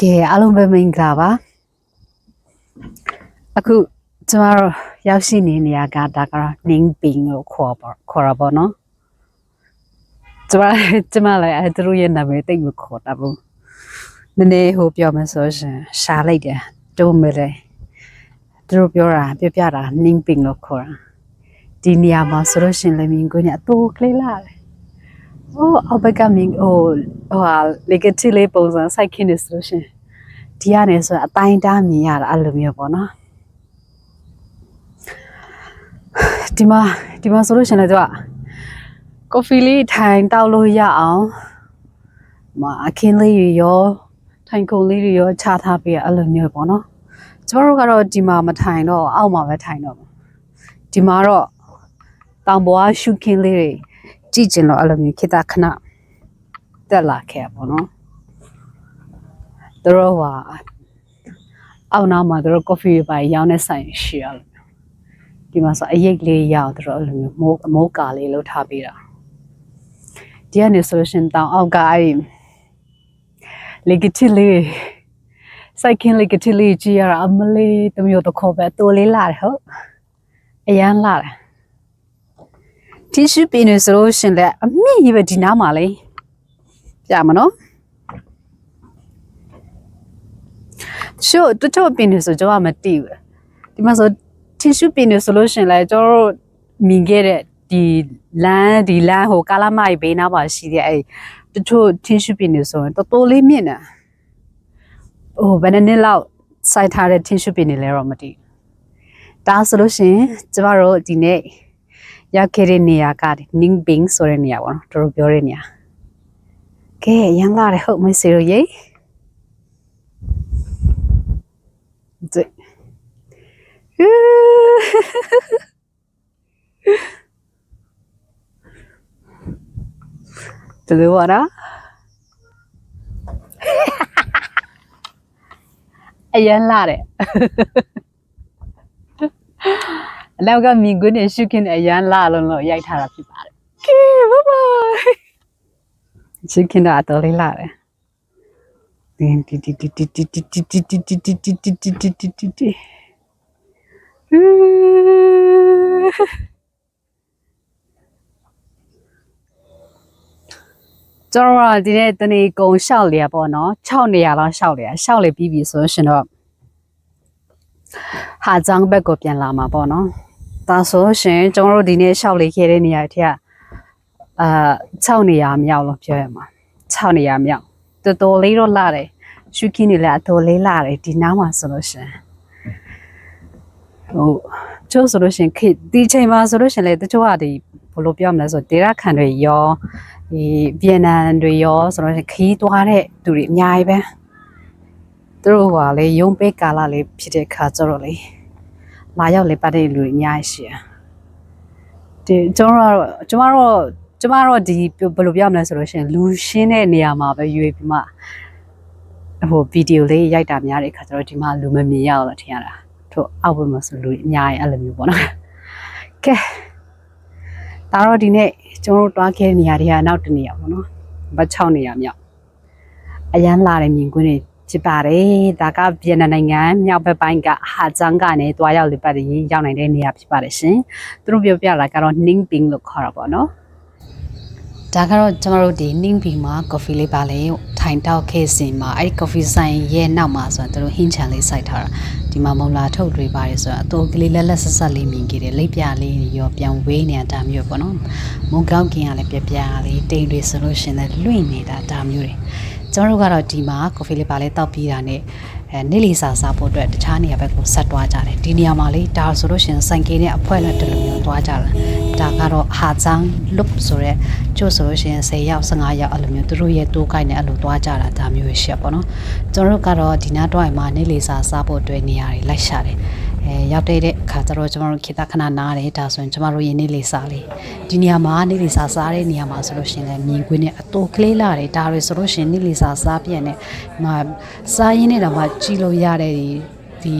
ကဲအားလုံးပဲမင်္ဂလာပါအခုကျမတို့ရောက်ရှိနေနေရကဒါကတော့နင်းပင်းကိုခေါ်ပါခေါ်ရပါတော့ကျမကျမလည်းအဲသူတို့ရဲ့နာမည်တိတ်မခေါ်တာဘူးနည်းနည်းဟိုပြောမယ်ဆိုရှင်ရှာလိုက်တယ်တုံးမယ်လေသူတို့ပြောတာပြပြတာနင်းပင်းလို့ခေါ်တာဒီနေရာမှာဆိုလို့ရှင်လည်းမြင်ကိုညအတူကလေးလာတယ် ဟိုအဘကမင်းဟိုဟိုဟာလေကတိလေးပုံစံစိုက်ခင်းနေဆိုလို့ရှရင်ဒီကနေဆိုအတိုင်းတားမြင်ရတာအဲ့လိုမျိုးပေါ့နော်ဒီမှာဒီမှာဆိုလို့ရှရင်လည်းသူကကော်ဖီလေးထိုင်တောက်လို့ရအောင်မအခင်းလေးတွေရောထိုင်ခုံလေးတွေရောချထားပေးရအဲ့လိုမျိုးပေါ့နော်ကျမတို့ကတော့ဒီမှာမထိုင်တော့အောက်မှာပဲထိုင်တော့မှာဒီမှာတော့တောင်ပေါ်ကရှုခင်းလေးတွေ ကြည့်ကျင်တော့အဲ့လိုမျိုးခေတ္တခဏတက်လာခဲ့ပါတော့သူတို့ဟာအောက်နားမှာသူတို့ coffee ပဲရောင်းနေဆိုင်ရှိရလို့ဒီမှာဆိုအရိတ်လေးရအောင်သူတို့အဲ့လိုမျိုးမိုးအမိုးကာလေးလှုပ်ထားပေးတာဒီကနေဆိုလို့ရှရင်တောင်အောက်ကအဲ့ဒီလေကတိလေးစိုက်ခင်းလေကတိလေးကြည့်ရတာအမလေးတမျိုးတစ်ခေါ်ပဲတိုးလေးလာတယ်ဟုတ်အရန်လာတယ် တီရှူပင်းနေဆိုလို့ရှင်လက်အမြင့်ကြီးပဲဒီနားမှာလေပြမနော်ရှို့တချို့ပင်းနေဆိုကျွန်တော်မသိဘူးဒီမှာဆိုတီရှူပင်းနေဆိုလို့ရှင်လဲကျွန်တော်တို့မြင်ခဲ့တဲ့ဒီလမ်းဒီလမ်းဟိုကာလာမိုက်ဘေးနားမှာရှိတဲ့အဲ့တချို့တီရှူပင်းနေဆိုရင်တော်တော်လေးမြင့်နေဟိုဘယ်နှစ်နှစ်လောက်စိုက်ထားတဲ့တီရှူပင်းနေလဲတော့မသိဘူးဒါဆိုလို့ရှင်ကျမတို့ဒီနေ့ ရောက်ခဲ့တဲ့နေရာကနင်းဘင်းဆိုတဲ့နေရာပေါ့နော်တို့ပြောတဲ့နေရာကဲရန်လာတယ်ဟုတ်မစေရရေဒီတူလို့ရတာအရန်လာတယ် အလောက်ကမြင်ကွင်းနဲ့ရှုခင်းနဲ့အရန်လာလုံးလို့ရိုက်ထားတာဖြစ်ပါတယ်။ကဲဘိုင်ဘိုင်ရှုခင်းတာအတော်လေးလာတယ်။တင်းတီတီတီတီတီတီတီတီတီတီတီတီတီတီတီတီတီတီကျွန်တော်ကဒီနေ့တနေ့ကုံလျှောက်လေပေါ့နော်6နေရာလောက်လျှောက်လေလျှောက်လေပြီးပြီဆိုရှင်တော့ဟာဂျန်ဘက်ကိုပြန်လာမှာပေါ့နော် ဒါဆိုရှင်ကျွန်တော်တို့ဒီနေ့ရှောက်လေးခဲ့တဲ့နေရာထက်အာ6နေရာမြောက်လို့ပြောရမှာ6နေရာမြောက်တော်တော်လေးတော့လာတယ်ရှုခင်းနေလဲအတော်လေးလာတယ်ဒီနားမှာဆိုလို့ရှင်ဟိုကျိုးဆိုလို့ရှင်ခေဒီချိန်မှာဆိုလို့ရှင်လေတချို့ကဒီဘယ်လိုပြောမလဲဆိုဒေတာခန်တွေရောဒီဗီယက်နမ်တွေရောဆိုတော့ခီးသွားတဲ့သူတွေအများကြီးပဲသူတို့ကလေရုံးပေးကာလလေးဖြစ်တဲ့ခါကျတော့လေ လာရောက်လေပတ်တဲ့လူတွေအများကြီးရှိတယ်။ဒီကျွန်တော်တို့ကျွန်တော်တို့ကျွန်တော်တို့ဒီဘယ်လိုပြောမလဲဆိုလို့ရှိရင်လူရှင်းတဲ့နေရာမှာပဲရွေးပြီးမှဟိုဗီဒီယိုလေးရိုက်တာများတဲ့အခါကျတော့ဒီမှာလူမမြင်ရအောင်လို့ထင်ရတာ။ထို့အောက်ဘက်မှာဆိုလူတွေအများကြီးအဲ့လိုမျိုးပေါ့နော်။ကဲဒါတော့ဒီနေ့ကျွန်တော်တို့တွားခဲ့တဲ့နေရာတွေကနောက်တစ်နေရာပေါ့နော်။ဘတ်6နေရာမြောက်အရန်လာတဲ့မြင်ကွင်းတွေ ဖြစ်ပါတယ်ဒါကဗီယက်နမ်နိုင်ငံမြောက်ဘက်ပိုင်းကဟာဂျန်ကနေတွားရောက်လေပတ်ရင်းရောက်နိုင်တဲ့နေရာဖြစ်ပါတယ်ရှင်သူတို့ပြောပြတာကတော့ Ning Ping လို့ခေါ်တာပေါ့နော်ဒါကတော့ကျမတို့ဒီ Ning Ping မှာ coffee လေးပါလေထိုင်တောက်ခဲ့စင်မှာအဲ့ဒီ coffee ဆိုင်ရဲ့နောက်မှာဆိုတော့သူတို့ဟင်းချန်လေးစိုက်ထားတာဒီမှာမုံလာထုတ်တွေပါတယ်ဆိုတော့အတူကလေးလက်လက်ဆက်ဆက်လေးမြင်ခဲ့တယ်လိပ်ပြလေးရောပြန်ဝေးနေတာမျိုးပေါ့နော်မုံကောက်ကင်ကလည်းပြပြလေးတိမ်တွေဆိုလို့ရှင်လည်းလွင့်နေတာဒါမျိုးတွေ ကျွန်တော်တို့ကတော့ဒီမှာကော်ဖီလေးပါလဲတောက်ပြီးတာနဲ့အဲနေ့လီစာစားဖို့အတွက်တခြားနေရာဘက်ကိုဆက်သွားကြတယ်ဒီနေရာမှာလေဒါဆိုလို့ရှရင်စိုင်ကင်းနဲ့အဖွဲနဲ့တလူမျိုးသွားကြတာဒါကတော့ဟာဇန်လုတ်ဆိုရက်ကျို့ဆိုလို့ရှရင်10ရောက်15ရောက်အဲ့လိုမျိုးသူတို့ရဲ့တိုးကိုက်နဲ့အဲ့လိုသွားကြတာဒါမျိုးရှိရပေါ့နော်ကျွန်တော်တို့ကတော့ဒီနားတော့မှာနေ့လီစာစားဖို့အတွက်နေရာတွေလိုက်ရှာတယ် အဲရောက်တဲ့အခါကျတော့ကျမတို့ခေတ္တခဏနားတယ်ဒါဆိုရင်ကျမတို့ရင်းနေလေးစားလေးဒီနေရာမှာနေလေးစားစားတဲ့နေရာမှာဆိုလို့ရှိရင်လည်းမြင်ကွင်းနဲ့အတူကလေးလာတယ်ဒါတွေဆိုလို့ရှိရင်နေလေးစားစားပြန်နဲ့မစားရင်းနဲ့တော့မှကြည့်လို့ရတဲ့ဒီဒီ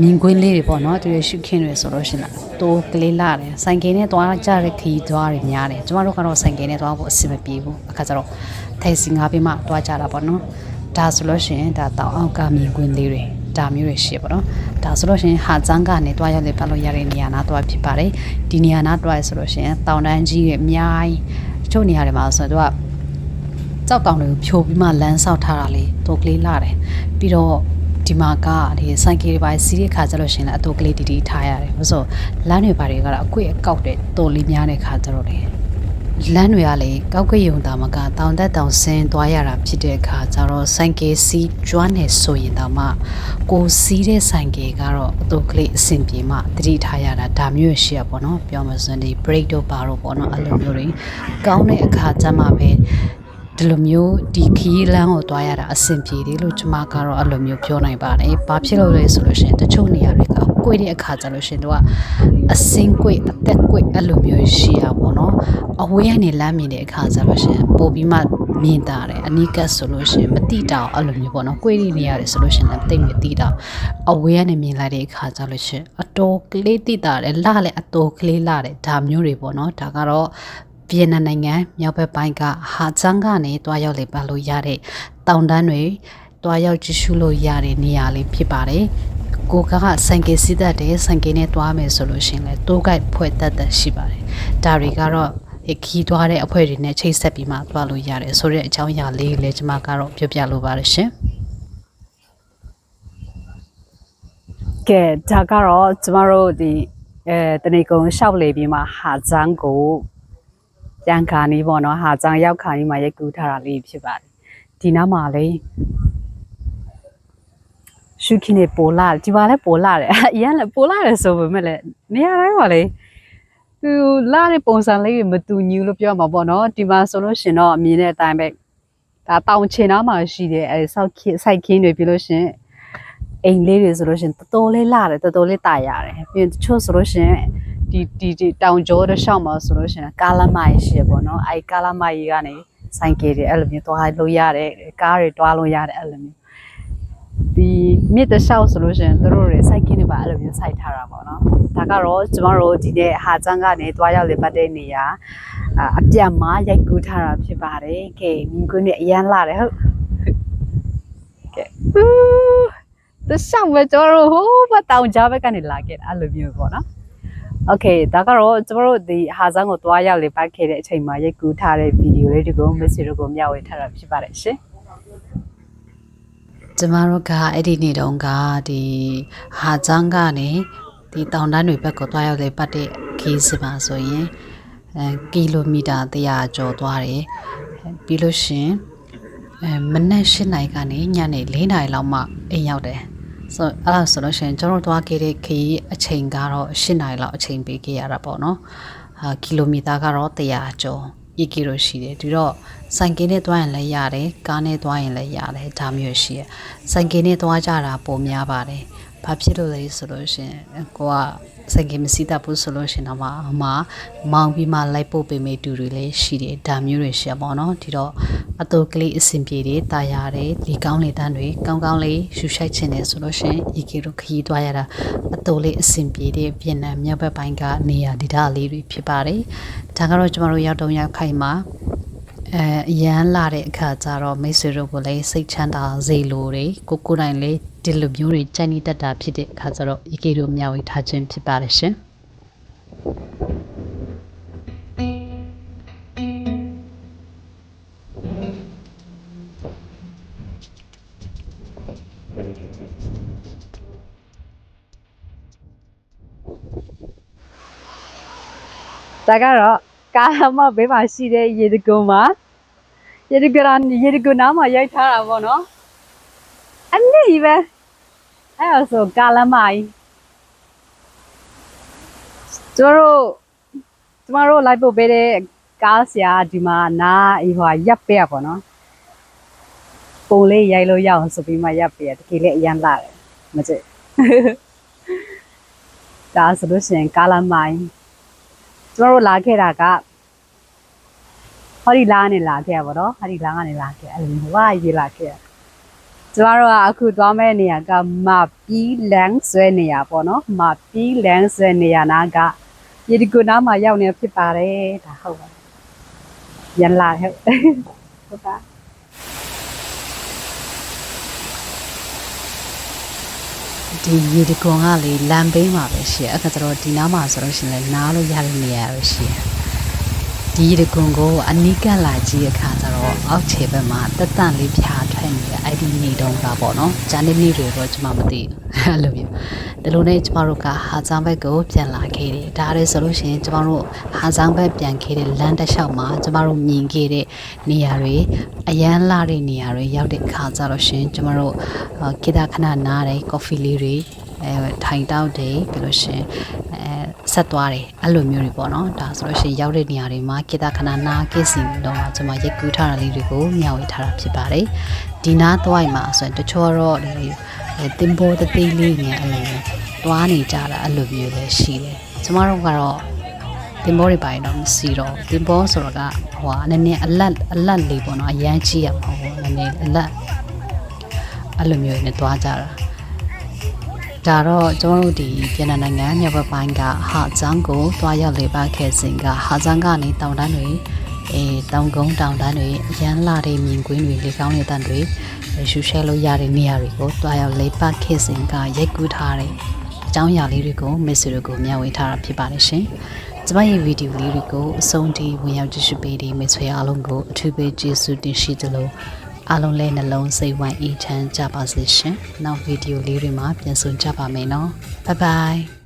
မြင်ကွင်းလေးတွေပေါ့နော်သူရရှုခင်းတွေဆိုလို့ရှိရင်တိုးကလေးလာတယ်ဆိုင်ကယ်နဲ့သွားကြတဲ့ခီးသွားတွေများတယ်ကျမတို့ကတော့ဆိုင်ကယ်နဲ့သွားဖို့အဆင်မပြေဘူးအခါကျတော့ထိုင်စင်ငါးပေးမှသွားကြတာပေါ့နော်ဒါဆိုလို့ရှိရင်ဒါတောင်အောက်ကမြင်ကွင်းလေးတွေ ဒါမျိုးတွေရှိရပါတော့ဒါဆိုလို့ရှိရင်ဟာဇန်းကနေတွားရောက်လေပတ်လို့ရတဲ့နေရာနာတွားဖြစ်ပါတယ်ဒီနေရာနာတွားရဆိုလို့ရှိရင်တောင်တန်းကြီးတွေအများကြီးတချို့နေရာတွေမှာဆိုတော့သူကကြောက်တောင်တွေကိုဖြိုပြီးမှလမ်းဆောက်ထားတာလေးတိုကလေးလာတယ်ပြီးတော့ဒီမှာကဒီစိုက်ကီတွေပါစီးတဲ့ခါကျလို့ရှရင်လည်းအတူကလေးတီတီထားရတယ်။ဘာလို့လမ်းတွေပါတွေကတော့အကွေ့အကောက်တဲ့တိုလေးများတဲ့ခါကျတော့လေ လမ်းတွေကလေကောက်ကရုံတာမကတောင်တက်တောင်ဆင်းသွားရတာဖြစ်တဲ့အခါကျတော့ဆိုင်ကယ်စီးကျွမ်းနေဆိုရင်တော့မှကိုစီးတဲ့ဆိုင်ကယ်ကတော့အတူကလေးအဆင်ပြေမှတတိထားရတာဒါမျိုးရှိရပေါ့နော်ပြောမှဆိုရင်ဒီ break တော့ပါတော့ပေါ့နော်အဲ့လိုမျိုးတွေကောင်းတဲ့အခါကျမှပဲ ဒီလိုမျိုးဒီခီးလန်းကိုတွားရတာအဆင်ပြေတယ်လို့ကျွန်မကတော့အဲ့လိုမျိုးပြောနိုင်ပါတယ်။ဘာဖြစ်လို့လဲဆိုလို့ရှိရင်တချို့နေရာတွေကကိုယ်တဲ့အခါကျလို့ရှိရင်တို့ကအစင်းကိုယ်အသက်ကိုယ်အဲ့လိုမျိုးရှိရပါတော့။အဝေးကနေလမ်းမြင်တဲ့အခါကျလို့ရှိရင်ပို့ပြီးမှမြင်တာတယ်အနီးကပ်ဆိုလို့ရှိရင်မတိတောင်အဲ့လိုမျိုးပေါ့နော်။ကိုယ်ဒီနေရာတွေဆိုလို့ရှိရင်လည်းတိတ်မတိတောင်အဝေးကနေမြင်လိုက်တဲ့အခါကျလို့ရှိရင်အတော်ကလေးတိတာတယ်လှလည်းအတော်ကလေးလှတယ်ဒါမျိုးတွေပေါ့နော်။ဒါကတော့ ဗီယက်နမ်နိုင်ငံမြောက်ဘက်ပိုင်းကဟာချန်ကနေတွားရောက်လေပတ်လို့ရတဲ့တောင်တန်းတွေတွားရောက်ကြည့်ရှုလို့ရတဲ့နေရာလေးဖြစ်ပါတယ်။ကိုကကဆိုင်ကယ်စီးတတ်တယ်ဆိုင်ကယ်နဲ့တွားမယ်ဆိုလို့ရှိရင်လည်းတိုးဂိုက်ဖွဲ့တတ်တတ်ရှိပါတယ်။ဒါတွေကတော့ခီးတွားတဲ့အဖွဲ့တွေနဲ့ချိတ်ဆက်ပြီးမှတွားလို့ရတယ်ဆိုတဲ့အကြောင်းအရာလေးလည်းကျွန်မကတော့ပြောပြလိုပါတယ်ရှင်။ကဲဒါကတော့ကျမတို့ဒီအဲတနေကုံရှောက်လေပြီးမှဟာဇန်းကို ပြန်ခါနီးပေါ့နော်ဟာဇန်းရောက်ခါနီးမှာရိုက်ကူးထားတာလေးဖြစ်ပါတယ်ဒီနားမှာလေရှုခင်းနေပိုလာဒီပါလဲပိုလာတယ်အရင်လည်းပိုလာတယ်ဆိုပေမဲ့လည်းနေရာတိုင်းပါလေသူလာတဲ့ပုံစံလေးတွေမတူညူလို့ပြောမှာပေါ့နော်ဒီမှာဆိုလို့ရှင်တော့အမြင်တဲ့အတိုင်းပဲဒါတောင်ချင်နားမှာရှိတယ်အဲဆောက်ခင်းစိုက်ခင်းတွေပြီးလို့ရှင်အိမ်လေးတွေဆိုလို့ရှင်တော်တော်လေးလာတယ်တော်တော်လေးတာရတယ်ပြီးရင်တချို့ဆိုလို့ရှင် ဒီဒီဒီတောင်ကျော်တစ်လျှောက်မှာဆိုလို့ရှင်ကားလမ်းမကြီးရှိရပေါ့နော်အဲကားလမ်းမကြီးကနေဆိုင်ကယ်တွေအဲ့လိုမျိုးသွားလို့ရတယ်ကားတွေတွားလို့ရတယ်အဲ့လိုမျိုးဒီမြစ်တစ်လျှောက်ဆိုလို့ရှင်တို့တွေစိုက်ကင်းတွေပါအဲ့လိုမျိုးစိုက်ထားတာပေါ့နော်ဒါကတော့ကျမတို့ဒီနေ့ဟာချန်းကနေတွားရောက်လေပတ်တဲ့နေရာအပြတ်မှာရိုက်ကူးထားတာဖြစ်ပါတယ်ကဲမြင်ကွင်းနဲ့အရန်လာတယ်ဟုတ်ကဲတရှောင်းပဲကျမတို့ဟိုးဘတောင်ကြားဘက်ကနေလာခဲ့တာအဲ့လိုမျိုးပေါ့နော် โอเคဒါကတော့ကျမတို့ဒီဟာဇန်ကိုတွားရောက်လေပတ်ခဲ့တဲ့အချိန်မှာရိုက်ကူးထားတဲ့ဗီဒီယိုလေးတွေကိုမက်ဆေ့တို့ကိုမျှဝေထားတာဖြစ်ပါတယ်ရှင်ကျမတို့ကအဲ့ဒီနေ့တုန်းကဒီဟာဇန်ကနေဒီတောင်တန်းတွေဘက်ကိုတွားရောက်လေပတ်တဲ့ခီးစပါဆိုရင်အဲကီလိုမီတာ100ကျော်သွားတယ်ပြီးလို့ရှင်အဲမနက်၈နာရီကနေညနေ၄နာရီလောက်မှအိမ်ရောက်တယ် ဆိုအဲ့ဒါဆိုလို့ရှိရင်ကျွန်တော်သွားခဲ့တဲ့ခရီးအချိန်ကတော့၈နာရီလောက်အချိန်ပေးခဲ့ရတာပေါ့နော်အာကီလိုမီတာကတော့100ကျော်ဤကီလိုရှိတယ်ဒီတော့ဆိုင်ကင်းနဲ့သွားရင်လည်းရတယ်ကားနဲ့သွားရင်လည်းရတယ်ဒါမျိုးရှိရဆိုင်ကင်းနဲ့သွားကြတာပုံများပါတယ်ဘာဖြစ်လို့လဲဆိုလို့ရှင်ကိုက စင်ကမစီတာဘူးဆိုလို့ရှင်တော့မှအမမောင်းပြီးမှလိုက်ပို့ပေးမေတူတွေလည်းရှိတယ်ဒါမျိုးတွေရှိရပါတော့ဒီတော့အတူကလေးအဆင်ပြေတယ်တာရတယ်ဒီကောင်းလေတန်းတွေကောင်းကောင်းလေးရှူရှိုက်ချင်တယ်ဆိုလို့ရှင်ဤကီတို့ခရီးသွားရတာအတူလေးအဆင်ပြေတဲ့ပြင်နံမြောက်ဘက်ပိုင်းကနေရာဒေသလေးတွေဖြစ်ပါတယ်ဒါကတော့ကျမတို့ရောက်တော့ရောက်ခိုင်မှာအဲအရန်လာတဲ့အခါကျတော့မိတ်ဆွေတို့ကိုလည်းစိတ်ချမ်းသာစေလိုတယ်ကိုကိုတိုင်းလေး ဒီလိုမျိုးတွေကြိုက်နေတတ်တာဖြစ်တဲ့အခါကျတော့ဤကေတို့မျှဝေထားခြင်းဖြစ်ပါတယ်ရှင်ဒါကတော့ကာလမဘေးမှာရှိတဲ့ရေတကုံမှာရေတကရာရေတကုံနားမှာရိုက်ထားတာပေါ့နော်အနည်းပဲ အဲ့ဒါဆိုကာလမကြီးကျတို့ကျမတို့လိုက်ပို့ပေးတဲ့ကားဆရာဒီမှာနားအေးဟိုရပ်ပေးရပေါ့နော်ပုံလေးရိုက်လို့ရအောင်ဆိုပြီးမှရပ်ပေးရတကယ်လည်းအရန်လာတယ်မကြည့်ဒါဆိုလို့ရှိရင်ကာလမိုင်းကျမတို့လာခဲ့တာကဟောဒီလာကနေလာခဲ့ရပါတော့ဟောဒီလာကနေလာခဲ့အဲ့လိုဝါရေးလာခဲ့ ကျမတို့ကအခုသွားမယ့်နေရာကမပီလန်းဆွဲနေရာပေါ့နော်မပီလန်းဆွဲနေရာနာကရေဒီကိုနားမှာရောက်နေဖြစ်ပါတယ်ဒါဟုတ်ပါရန်လာဟုတ်ဟုတ်ပါဒီရေဒီကွန်ကလေလမ်းဘေးမှာပဲရှိရအဲ့ဒါကြတော့ဒီနားမှာဆိုလို့ရှိရင်လည်းနားလို့ရတဲ့နေရာပဲရှိရ ဒီရေတကွန်ကိုအနီးကပ်လာကြည့်ရခါကျတော့အောက်ခြေဘက်မှာတက်တန့်လေးဖြာထွက်နေတဲ့အဲ့ဒီနေတုံးကပေါ့နော်ဂျန်နေနေတွေတော့ကျွန်မမသိဘူးအဲ့လိုမျိုးဒီလိုနဲ့ကျမတို့ကဟာဇန်ဘက်ကိုပြန်လာခဲ့တယ်ဒါရဲဆိုလို့ရှိရင်ကျမတို့ဟာဇန်ဘက်ပြန်ခဲ့တဲ့လမ်းတစ်လျှောက်မှာကျမတို့မြင်ခဲ့တဲ့နေရာတွေအရန်လာတဲ့နေရာတွေရောက်တဲ့ခါကျတော့ရှင်ကျမတို့အာခေတ္တခဏနားတယ်ကော်ဖီလေးတွေအဲထိုင်တောက်တယ်ပြီးလို့ရှရင်အဲ ဆက်သွားတယ်အဲ့လိုမျိုးတွေပေါ့နော်ဒါဆိုလို့ရှရင်ရောက်တဲ့နေရာတွေမှာခေတ္တခဏနားကိစီတော့မှကျွန်မရက်ကူးထားတာလေးတွေကိုမျှဝေထားတာဖြစ်ပါတယ်ဒီနားသွားမှာဆိုရင်တချို့တော့ဒီအဲတင်ပေါ်တသေးလေးငယ်အဲ့လိုမျိုးသွားနေကြတာအဲ့လိုမျိုးလည်းရှိတယ်ကျမတို့ကတော့တင်ဘောတွေပါရင်တော့မရှိတော့ဘူးတင်ဘောဆိုတော့ကဟိုဟာနည်းနည်းအလတ်အလတ်လေးပေါ့နော်အရန်ကြီးရမှာပေါ့နည်းနည်းအလတ်အဲ့လိုမျိုးနဲ့သွားကြတာ ဒါတော့ကျွန်တော်တို့ဒီပြည်내နိုင်ငံမြောက်ဘက်ပိုင်းကဟာဇန်ကိုသွားရောက်လေပါခဲ့စဉ်ကဟာဇန်ကနေတောင်တန်းတွေအဲတောင်ကုန်းတောင်တန်းတွေအရန်လာတဲ့မြင်ကွင်းတွေလေကောင်းတဲ့တန်းတွေရှူရှဲလို့ရတဲ့နေရာတွေကိုသွားရောက်လေပါခဲ့စဉ်ကရိုက်ကူးထားတဲ့အကြောင်းအရာလေးတွေကိုမစ်ဆွေတို့ကိုမျှဝေထားတာဖြစ်ပါတယ်ရှင်။ကျမရဲ့ဗီဒီယိုလေးတွေကိုအဆုံးထိဝင်ရောက်ကြည့်ရှုပေးတဲ့မိတ်ဆွေအားလုံးကိုအထူးပဲကျေးဇူးတင်ရှိသလို အားလုံးလည်းနှလုံးစိတ်ဝမ်းအေးချမ်းကြပါစေရှင်။နောက်ဗီဒီယိုလေးတွေမှာပြန်ဆုံကြပါမယ်နော်။ Bye bye